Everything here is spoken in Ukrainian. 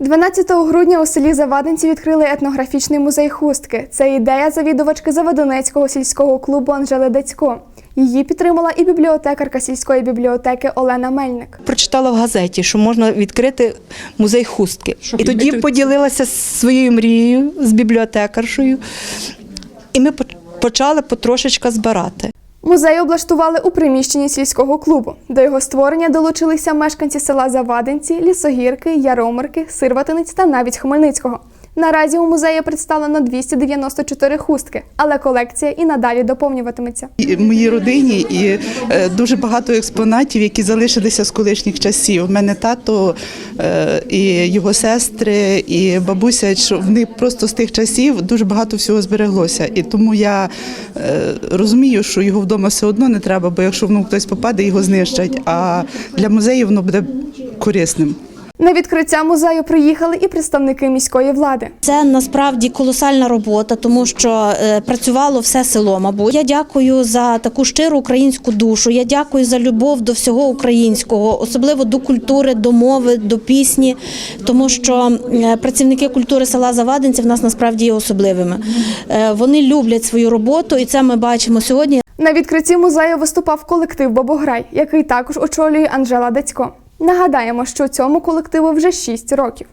12 грудня у селі Завадинці відкрили етнографічний музей хустки. Це ідея завідувачки Заводонецького сільського клубу Анжели Децько. Її підтримала і бібліотекарка сільської бібліотеки Олена Мельник. Прочитала в газеті, що можна відкрити музей хустки. І тоді поділилася своєю мрією з бібліотекаршою. І ми почали потрошечка збирати. Музей облаштували у приміщенні сільського клубу. До його створення долучилися мешканці села Завадинці, Лісогірки, Яромирки, Сирватинець та навіть Хмельницького. Наразі у музеї представлено 294 хустки, але колекція і надалі доповнюватиметься. І моїй родині і е, дуже багато експонатів, які залишилися з колишніх часів. У мене тато е, і його сестри, і бабуся, що в них просто з тих часів дуже багато всього збереглося. І тому я е, розумію, що його вдома все одно не треба, бо якщо воно хтось попаде, його знищать. А для музею воно буде корисним. На відкриття музею приїхали і представники міської влади. Це насправді колосальна робота, тому що е, працювало все село. Мабуть, я дякую за таку щиру українську душу. Я дякую за любов до всього українського, особливо до культури, до мови, до пісні, тому що е, працівники культури села Завадинці в нас насправді є особливими. Е, Вони люблять свою роботу, і це ми бачимо сьогодні. На відкритті музею виступав колектив Бобограй, який також очолює Анжела Децько. Нагадаємо, що цьому колективу вже 6 років.